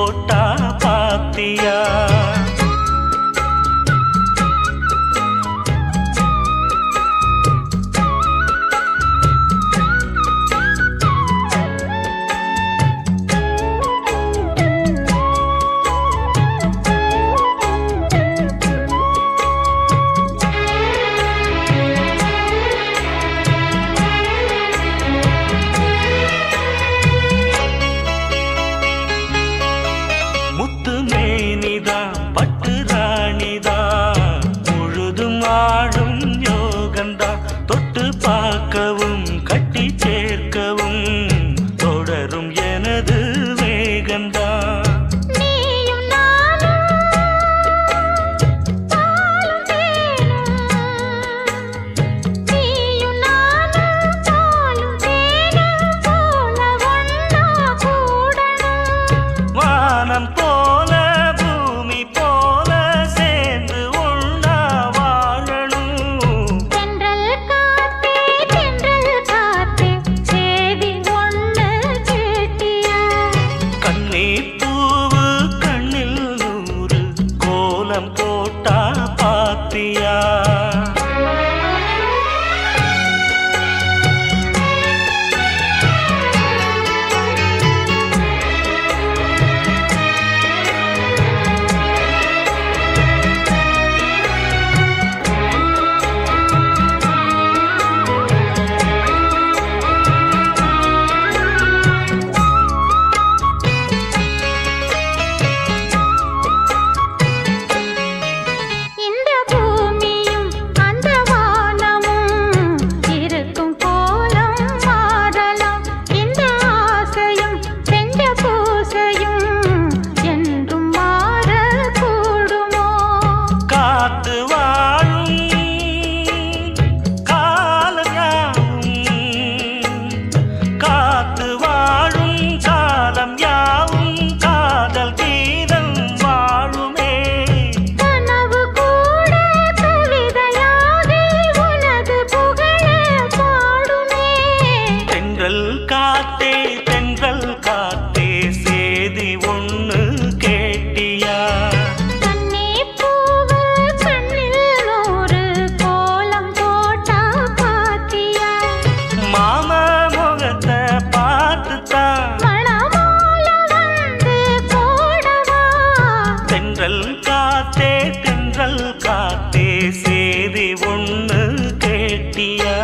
போட்டா பாத்தியா DJ. காத்தே தென்றல் காத்தே சேதி ஒன்று கேட்டியா?